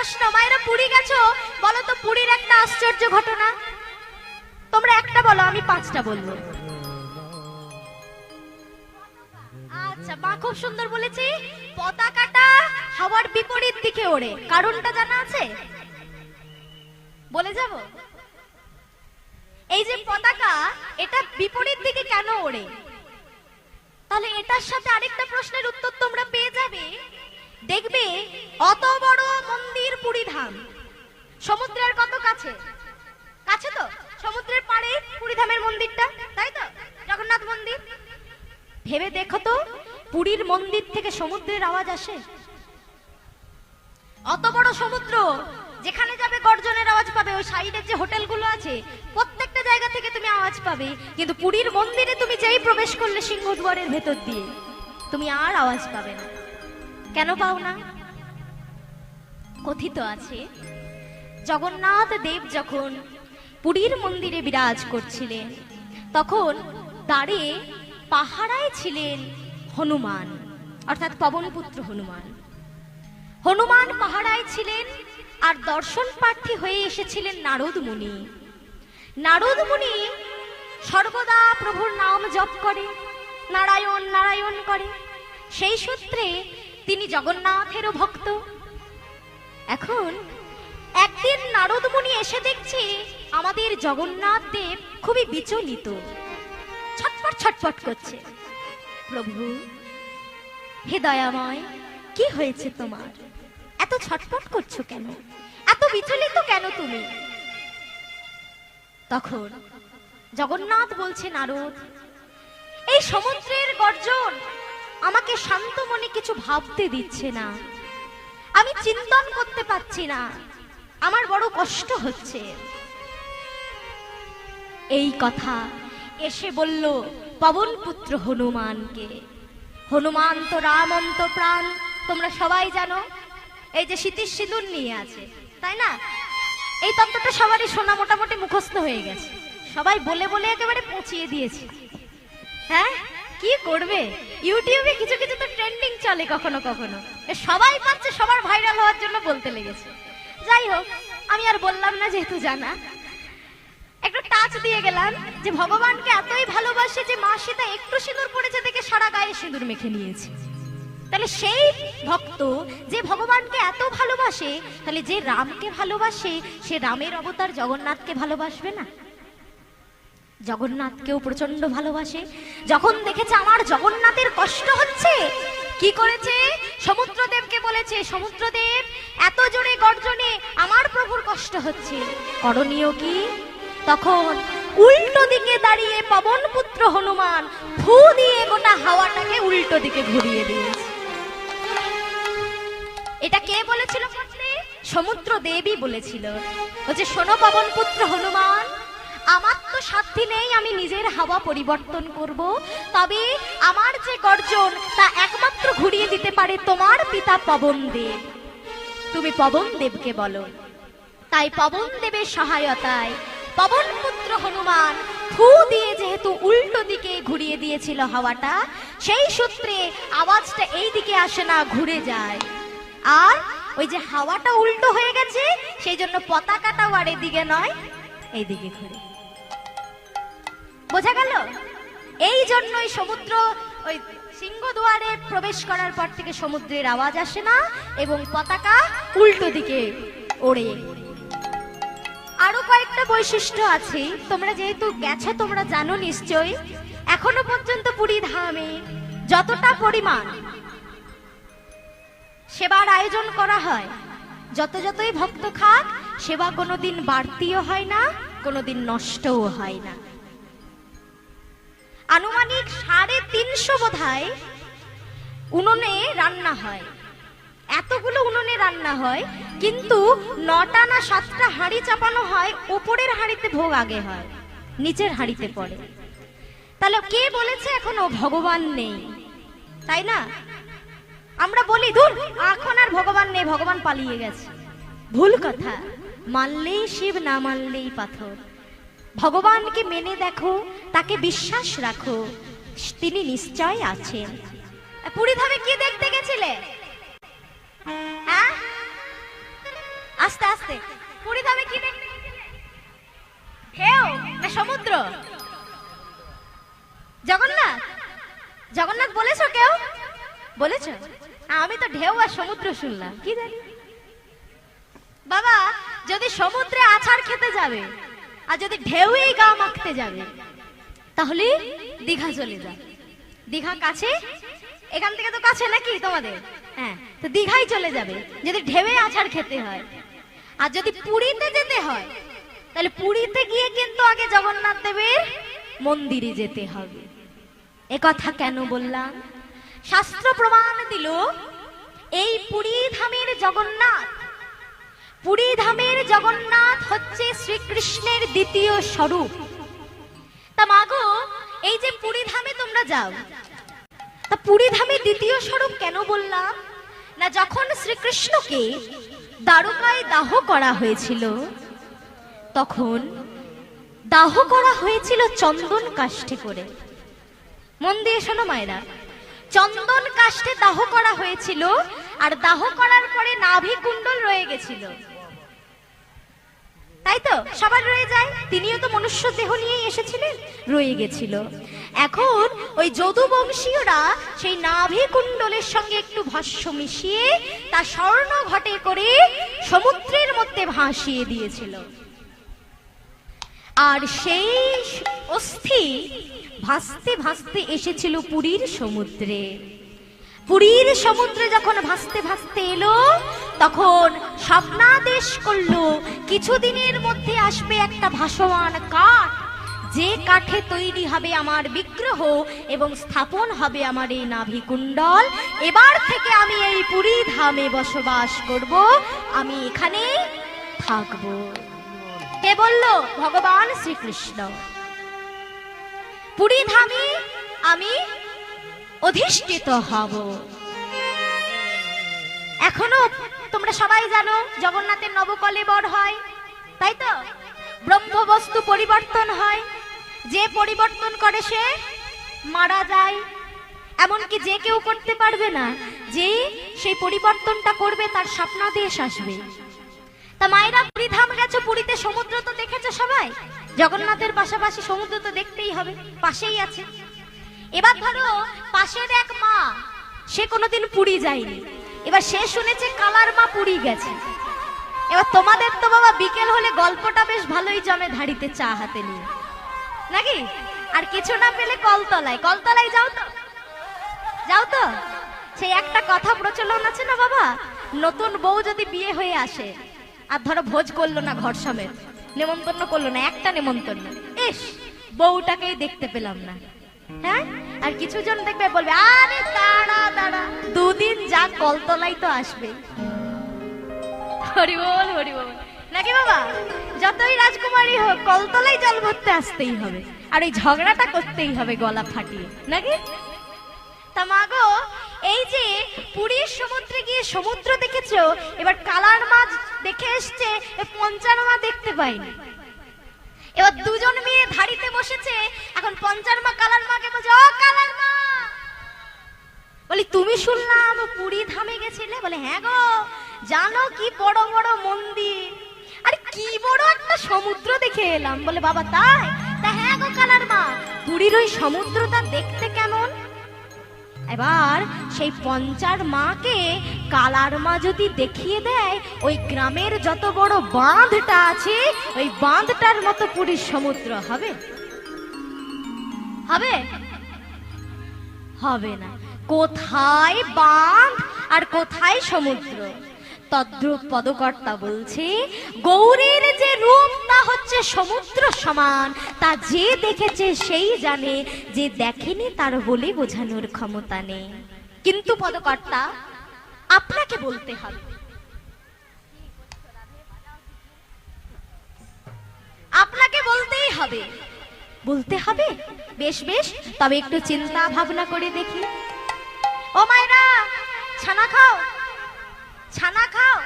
প্রশ্ন, মায়েরা পুরী গেছো? বলো তো পুরীর একটা আশ্চর্য ঘটনা। তোমরা একটা বলো, আমি পাঁচটা বলব। আচ্ছা মা খুব সুন্দর বলেছি, পতাকাটা হাওয়ার বিপরীত দিকে ওড়ে। কারণটা জানা আছে? বলে যাব? এই যে পতাকা, এটা বিপরীত দিকে কেন ওড়ে? তাহলে এটার সাথে আরেকটা প্রশ্নের উত্তর তোমরা পেয়ে যাবে। দেখবে অত বড় মন্দির পুরী ধাম সমুদ্রের কত কাছে? কাছে তো? সমুদ্রের পাড়ে পুরী ধামের মন্দিরটা, তাই তো? জগন্নাথ মন্দির? ভেবে দেখো তো, পুরীর মন্দির থেকে সমুদ্রের আওয়াজ আসে। অত বড় সমুদ্র, যেখানে যাবে গর্জনের আওয়াজ পাবে, ওই সাইডের যে হোটেলগুলো আছে, প্রত্যেকটা জায়গা থেকে তুমি আওয়াজ পাবে। কিন্তু পুরীর মন্দিরে তুমি যেই প্রবেশ করলে সিংহদ্বারের ভেতর দিয়ে, তুমি আর আওয়াজ পাবে না। কেন পাও না? কথিত আছে, জগন্নাথ দেব যখন পুরীর মন্দিরে বিরাজ করছিলেন, তখন দ্বারে পাহারায় ছিলেন হনুমান, অর্থাৎ পবনপুত্র হনুমান। হনুমান পাহারায় ছিলেন আর দর্শন প্রার্থী হয়ে এসেছিলেন নারদ মুনি। নারদ মুনি সর্বদা প্রভুর নাম জপ করে, নারায়ণ নারায়ণ করে। সেই সূত্রে তিনি জগন্নাথেরও ভক্ত। এখন একদিন নারদ মুনি এসে দেখছে আমাদের জগন্নাথ দেব খুবই বিচলিত। ছটপট ছটপট করছে। প্রভু, হে দয়াময়, কি হয়েছে তোমার? এত ছটপট করছ কেন? এত বিচলিত কেন তুমি? তখন জগন্নাথ বলছে, নারদ, এই সমুদ্রের গর্জন আমাকে শান্ত মনে কিছু ভাবতে দিচ্ছে না। আমি চিন্তন করতে পারছি না। আমার বড় কষ্ট হচ্ছে। এই কথা এসে বলল পবন পুত্র হনুমানকে। হনুমান তো রাম অন্ত প্রাণ, তোমরা সবাই জানো। এই যে শীতির সিঁদুর নিয়ে আছে, তাই না? এই তত্ত্বটা সবারই শোনা মোটামুটি মুখস্থ হয়ে গেছে। সবাই বলে বলে একেবারে পৌঁছিয়ে দিয়েছে। হ্যাঁ? কি করবে? ইউটিউবে কিছু কিছু তো ট্রেন্ডিং চলে কখনো কখনো। সবাই পাচ্ছে, সবার ভাইরাল হওয়ার জন্য বলতে লেগেছে। যাই হোক, আমি আর বললাম না যেহেতু জানা। একটু টাচ দিয়ে গেলাম যে ভগবানকে এতই ভালোবাসে যে মা সীতা একটু সিঁদুর পড়েছে দেখে সারা গায়ে সিঁদুর মেখে নিয়েছে। তাহলে সেই ভক্ত যে ভগবানকে এত ভালোবাসে, তাহলে যে রামকে ভালোবাসে, সে রামের অবতার জগন্নাথকে ভালোবাসবে না? জগন্নাথকেও প্রচণ্ড ভালোবাসে। যখন দেখেছে আমার জগন্নাথের কষ্ট হচ্ছে, কি করেছে? সমুদ্রদেবকে বলেছে, সমুদ্রদেব, এত জোরে গর্জনে আমার প্রভুর কষ্ট হচ্ছে। করণীয় কি? তখন উল্টো দিকে দাঁড়িয়ে পবন পুত্র হনুমান ফু দিয়ে গোটা হাওয়াটাকে উল্টো দিকে ঘুরিয়ে দিয়েছে। এটা কে বলেছিল? সমুদ্র দেবী বলেছিল। বলছে, শোনো পবন পুত্র হনুমান আমার তো সাধ্যি নেই, আমি নিজের হাওয়া পরিবর্তন করব। তবে আমার যে গর্জন, তা একমাত্র ঘুরিয়ে দিতে পারে তোমার পিতা পবন দেব তুমি পবন দেবকে বলো। তাই পবন দেবের সহায়তায় পবন পুত্র হনুমান ফু দিয়ে যেহেতু উল্টো দিকে ঘুরিয়ে দিয়েছিল হাওয়াটা, সেই সূত্রে আওয়াজটা এই দিকে আসে না, ঘুরে যায়। আর ওই যে হাওয়াটা উল্টো হয়ে গেছে, সেই জন্য পতাকাটাও আর এদিকে নয় এইদিকে ঘুরে। বোঝা গেল? এই জন্যই সমুদ্র ওই সিংহদুয়ারে প্রবেশ করার পর থেকে সমুদ্রের আওয়াজ আসে না এবং পতাকা উল্টো দিকে ওড়ে। আরও কয়েকটা বৈশিষ্ট্য আছে। তোমরা যেহেতু গেছো, তোমরা জানো নিশ্চয়ই। এখনও পর্যন্ত পুরী ধামে যতটা পরিমাণ সেবার আয়োজন করা হয়, যত যতই ভক্ত খাক, সেবা কোনোদিন বাড়তিও হয় না, কোনোদিন নষ্টও হয় না। আনুমানিক সাড়ে তিনশো বোধহয় উনুনে রান্না হয়। এতগুলো উনুনে রান্না হয়, কিন্তু নটা না সাতটা হাঁড়ি চাপানো হয়, ওপরের হাঁড়িতে ভোগ আগে হয়, নিচের হাঁড়িতে পড়ে। তাহলে কে বলেছে এখনও ভগবান নেই? তাই না? আমরা বলি, ধুর, এখন আর ভগবান নেই, ভগবান পালিয়ে গেছে। ভুল কথা, মানলেই শিব, না মানলেই পাথর। ভগবানকে মেনে দেখো, তাকে বিশ্বাস রাখো। তিনি নিশ্চয় আছেন। পুরী ধামে কি দেখতে গেছিলে? হ্যাঁ? আস্তে পুরী ধামে কি দেখতে সমুদ্র? জগন্নাথ? জগন্নাথ বলেছ কেউ? বলেছ? আমি তো ঢেউ আর সমুদ্র শুনলাম। কি জানি? বাবা, যদি সমুদ্রে আছাড় খেতে যাবে আর যদি ঢেউই গা মাখতে যাবে, তাহলে দীঘা চলে যা। দীঘা কাছে? এখান থেকে তো কাছে নাকি তোমাদের? হ্যাঁ তো দীঘাই চলে যাবে, যদি ঢেউয়ে আছাড় খেতে হয়। আর যদি পুরীতে যেতে হয়, তাহলে পুরীতে গিয়ে কিন্তু আগে জগন্নাথ দেবের মন্দিরে যেতে হবে। এ কথা কেন বললাম? শাস্ত্র প্রমাণ দিল, এই পুরী ধামের জগন্নাথ পুরী ধামের জগন্নাথ হচ্ছে শ্রীকৃষ্ণের দ্বিতীয় স্বরূপ। তা মাগো, এই যে পুরী ধামে তোমরা যাও, তা পুরী ধামে দ্বিতীয় স্বরূপ কেন বললাম? না যখন শ্রীকৃষ্ণকে দ্বারকায় দাহ করা হয়েছিল, তখন দাহ করা হয়েছিল চন্দন কাষ্ঠে করে। মন দিয়ে শোনো মায়েরা, চন্দন কাষ্ঠে দাহ করা হয়েছিল আর দাহ করার পরে নাভি কুণ্ডল রয়ে গেছিল। তাই তো সবার রয়ে যায়। তিনিও তো মনুষ্য দেহ নিয়েই এসেছিলেন। রয়ে গেছিল। এখন ওই যদুবংশীয়রা সেই নাভি কুণ্ডলের সঙ্গে একটু ভস্য মিশিয়ে তা স্বর্ণ ঘটে করে সমুদ্রের মধ্যে ভাসিয়ে দিয়েছিল। আর সেই অস্থি ভাসতে ভাসতে এসেছিল পুরীর সমুদ্রে। পুরীর সমুদ্রে যখন ভাসতে ভাসতে এলো তখন স্বপ্নাদেশ করল, কিছুদিনের মধ্যে আসবে একটা ভাসমান কাঠ। যে কাঠে তৈরি হবে আমার বিগ্রহ এবং স্থাপন হবে আমার এই নাভি কুণ্ডল এবার থেকে আমি এই পুরী ধামে বসবাস করব, আমি এখানে থাকব। কে বলল? ভগবান শ্রীকৃষ্ণ। পুরী ধামে আমি অধিষ্ঠিত হব। এখনও তোমরা সবাই জানো, জগন্নাথের নবকলেবর হয়, তাই তো? ব্রহ্মবস্তু পরিবর্তন হয়। যে পরিবর্তন করে সে মারা যায়। এমনকি যে কেউ করতে পারবে না যে সেই পরিবর্তনটা করবে, তার স্বপ্নাদেশ আসবে। তা মায়েরা পুরী ধাম গেছো? পুরীতে সমুদ্র তো দেখেছ সবাই? জগন্নাথের পাশাপাশি সমুদ্র তো দেখতেই হবে, পাশেই আছে। এবার ধরো, পাশের এক মা, সে কোনোদিন পুরী যায়নি। এবার সে শুনেছে কালার মা পুরী গেছে। এবার তোমাদের তো বাবা বিকেল হলে গল্পটা বেশ ভালোই জমে ধাড়িতে চা হাতে নিয়ে। নাকি? আর কিছু না পেলে কলতলায়। কলতলায় যাও তো। যাও তো। সেই একটা কথা প্রচলন আছে না বাবা? নতুন বউ যদি বিয়ে হয়ে আসে, আর ধরো ভোজ করল না ঘর সমেত, নেমন্তন্ন করল না, একটা নেমন্তন্ন। ইস, বউটাকেই দেখতে পেলাম না। হ্যাঁ? আর কিছু জন দেখবে, বলবে, আরে দাঁড়া দাঁড়া, দুদিন যা কলতলাই তো আসবে। নাকি বাবা? যতই রাজকুমারী হোক, কলতলাই জল ভরতে আসতেই হবে, আর এই ঝগড়াটা করতেই হবে গলা ফাটিয়ে, নাকি? তা মাগো এই যে পুরীর সমুদ্রে গিয়ে সমুদ্র দেখেছ, এবার কালার মাছ দেখে এসছে পঞ্চার মা দেখতে পাইনি। এবার দুজন মেয়ে ধাড়িতে বসেছে। এখন পঞ্চার মা, কালার মাকে বলছে, ও কালার মা! বলি, তুমি শুনলাম পুরী ধামে গেছিলে? বলে হ্যাঁ গো, জানো কি বড় বড় মন্দির? আরে, কি বড় একটা সমুদ্র দেখে এলাম। বলে, বাবা, তাই? তা হ্যাঁ গো, কালার মা, পুরীর ওই সমুদ্রটা দেখতে কেমন? এবার সেই পঞ্চার মাকে কালার মা যদি দেখিয়ে দেয়, ওই গ্রামের যত বড় বাঁধটা আছে, ওই বাঁধটার মতো পুরীর সমুদ্র হবে। হবে? হবে না। কোথায় বাঁধ আর কোথায় সমুদ্র? তদ্রূপ পদকর্তা বলছে, গৌরীর যে রূপ, তা হচ্ছে সমুদ্র সমান। তা যে দেখেছে সেই জানে, যে দেখেনি তার বলে বোঝানোর ক্ষমতা নেই। কিন্তু পদকর্তা, আপনাকে বলতে হবে। আপনাকে বলতেই হবে। বলতে হবে? বেশ বেশ, তবে একটু চিন্তা ভাবনা করে দেখি। ও মায়েরা, ছানা খাও। ছানা খাও।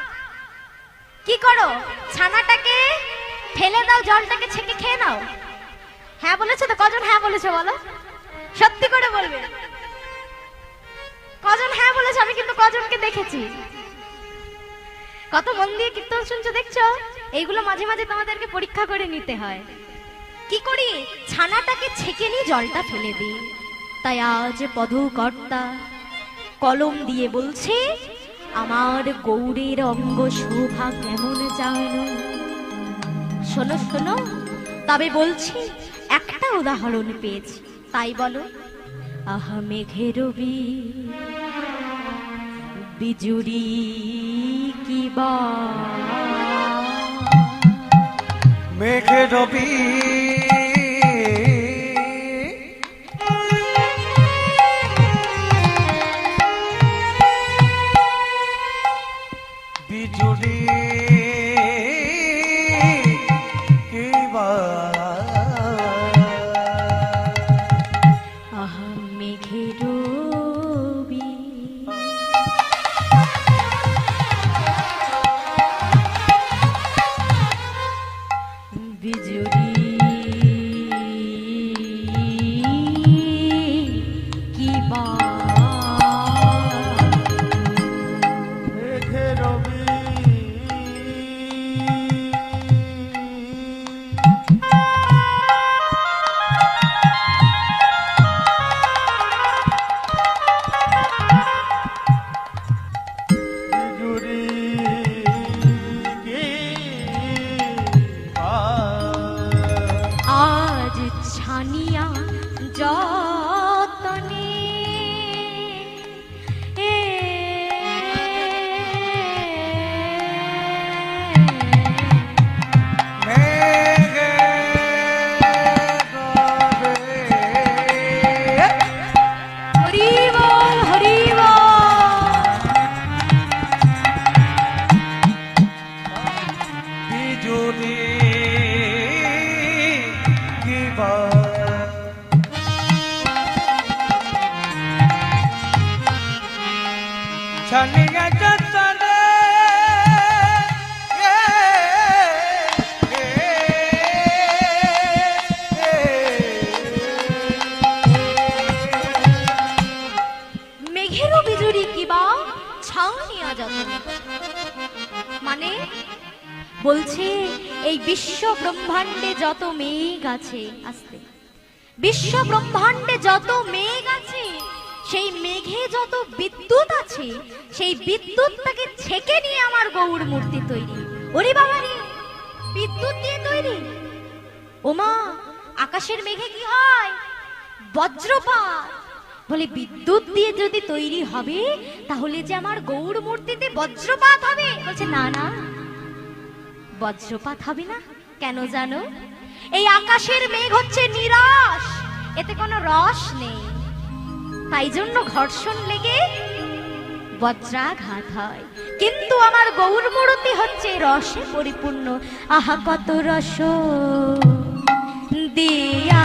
কি করো? ছানাটাকে ফেলে দাও, জলটাকে ছেঁকে খেয়ে নাও। হ্যাঁ বলেছ তো? কজন হ্যাঁ বলেছ বলো? সত্যি করে বলবে। কজন হ্যাঁ বলেছ? আমি কিন্তু কজনকে দেখেছি। কত মন দিয়ে কীর্তন শুনছো, দেখছ? এইগুলো মাঝে মাঝে তোমাদেরকে পরীক্ষা করে নিতে হয়। কি করি? ছানাটাকে ছেঁকে নিয়ে জলটা ফেলে দিই। তাই আজ পধকর্তা কলম দিয়ে বলছে আমার গৌরের অঙ্গ শোভা কেমন জানো? শোনো শোনো, তবে বলছি, একটা উদাহরণ পেয়েছি, তাই বলো। আহা, মেঘের রবি বিজুরি কি বা? মেঘে রবি ছানিয়া চতনে মেঘেরও বিজুরি ছাউনিয়া যতনে মানে? বলছে, এই বিশ্ব ব্রহ্মাণ্ডে যত মেঘ আছে আস্তে। বিশ্ব ব্রহ্মাণ্ডে যত মেঘ আছে, সেই মেঘে যত বিদ্যুৎ আছে সেই বিদ্যুৎ বিদ্যুৎটাকে ছেকে নিয়ে আমার গৌর মূর্তি তৈরি। ওরে বাবা রে, বিদ্যুৎ দিয়ে তৈরি? ওমা, আকাশের মেঘে কি হয়? বজ্রপাত। বলে, বিদ্যুৎ দিয়ে যদি তৈরি হবে, তাহলে যে আমার গৌর মূর্তিতে বজ্রপাত হবে? বলছে, না না। বজ্রপাত হবে না? কেন জানো? এই আকাশের মেঘ হচ্ছে নিরাশ। এতে কোনো রস নেই। তাই জন্য ঘর্ষণ লেগে বজ্রাঘাত হয়। কিন্তু আমার গৌর মূর্তি হচ্ছে রসে পরিপূর্ণ। আহা কত রস। দিয়া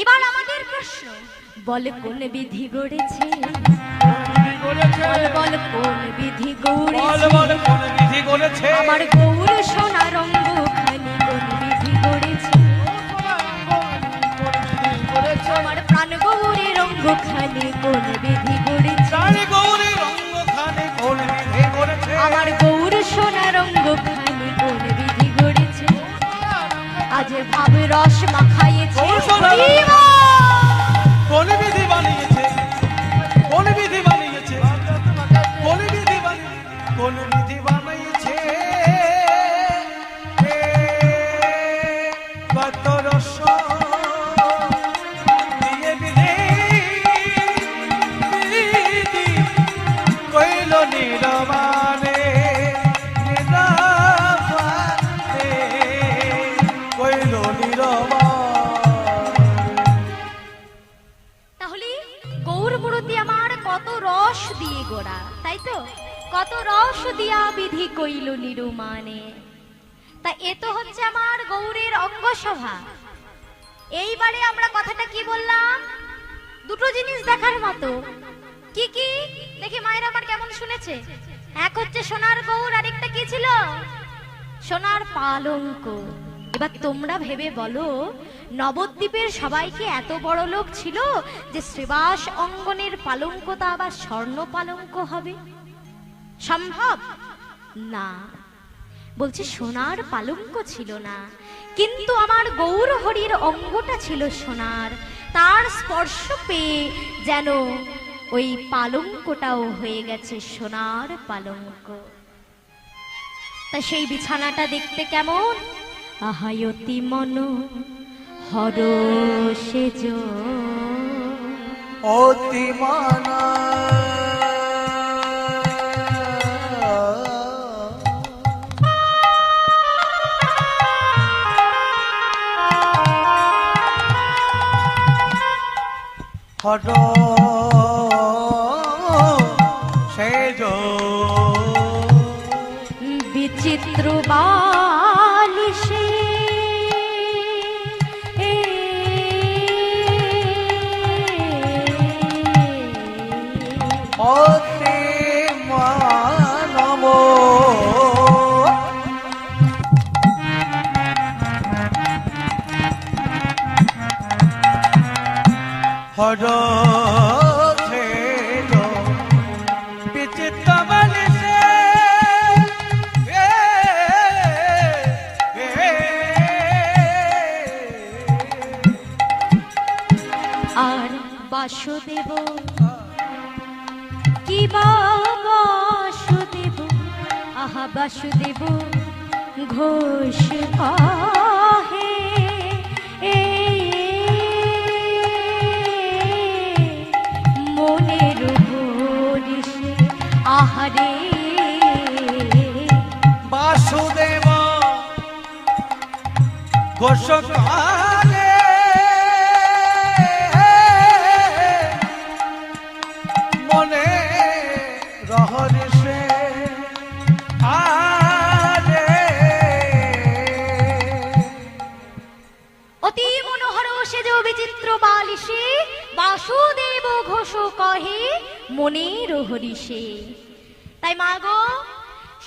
এবার আমাদের প্রশ্ন বল কোন বিধি গড়েছে? বল বল কোন বিধি বল গড়েছে? বল কোন বিধি করেছে আমার গৌর সোনা রঙ্গ খালি কোন বিধি গড়েছে? আমার প্রাণ গৌরের রঙ্গ খালি কোন বিধি গড়েছে? গৌরী আমার গৌর সোনা রঙ্গ খালি কোন বিধি গড়েছে। আজ ভাব রস মাখাইয়েছে অঙ্গসভা এইবারে আমরা কথাটা কি বললাম? দুটো জিনিস দেখার মতো। কি কি? দেখি মায়ের আমার কেমন শুনেছে। এক হচ্ছে সোনার গৌর, আরেকটা কি ছিল? সোনার পালঙ্ক। এবার তোমরা ভেবে বলো, নবদ্বীপের সবাইকে এত বড় লোক ছিল যে শ্রীবাস অঙ্গনের পালঙ্কটা আবার স্বর্ণ পালঙ্ক হবে? সম্ভব? না। বলছে, সোনার পালঙ্ক ছিল না। কিন্তু আমার গৌর হরির অঙ্গটা ছিল সোনার। তার স্পর্শ পেয়ে যেন ওই পালঙ্কটাও হয়ে গেছে সোনার পালঙ্ক। তা সেই বিছানাটা দেখতে কেমন? আহায়তি মন হর সেজ। অতি মানা হট সেজ বিচিত্র বালিশে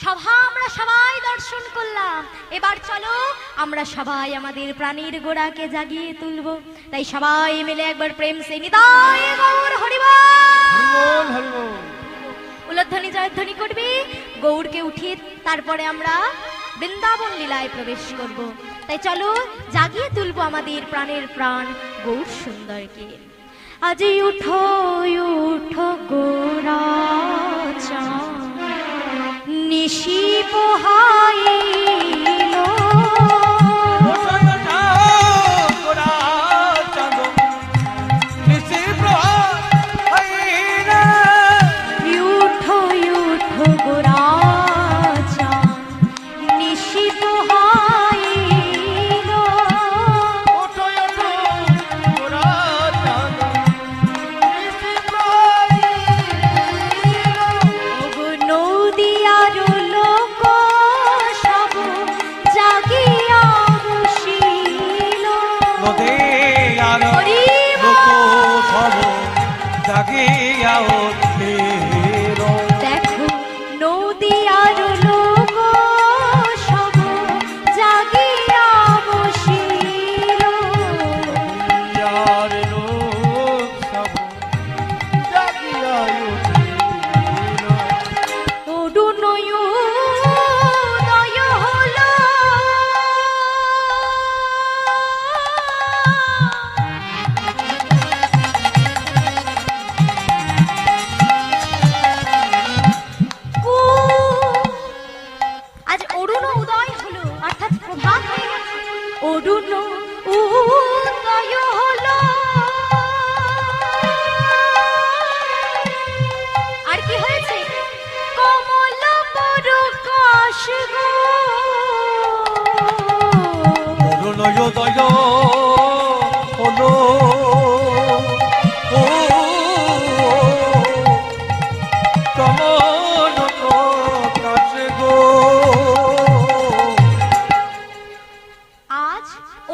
সভা আমরা সবাই দর্শন করলাম। এবার চলো আমরা সবাই আমাদের প্রাণীর গোড়াকে জাগিয়ে তুলবো। তাই সবাই মিলে একবার প্রেম সে গৌর হরিবোল। উলধ্বনি জয়ধ্বনি করবে গৌরকে উঠিয়ে তারপরে আমরা বৃন্দাবন লীলায় প্রবেশ করব। তাই চলো জাগিয়ে তুলবো আমাদের প্রাণের প্রাণ গৌর সুন্দরকে। আজ উঠো উঠো গোরা চাঁদ, নিশি পোহাইল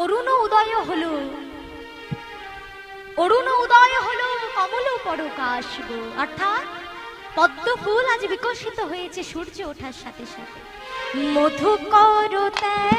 অরুণ উদয় অরুণ উদয় কমল পরকাশ অর্থাৎ পদ্মফুল আজ বিকশিত হয়েছে সূর্য ওঠার সাথে সাথে। মধু করতে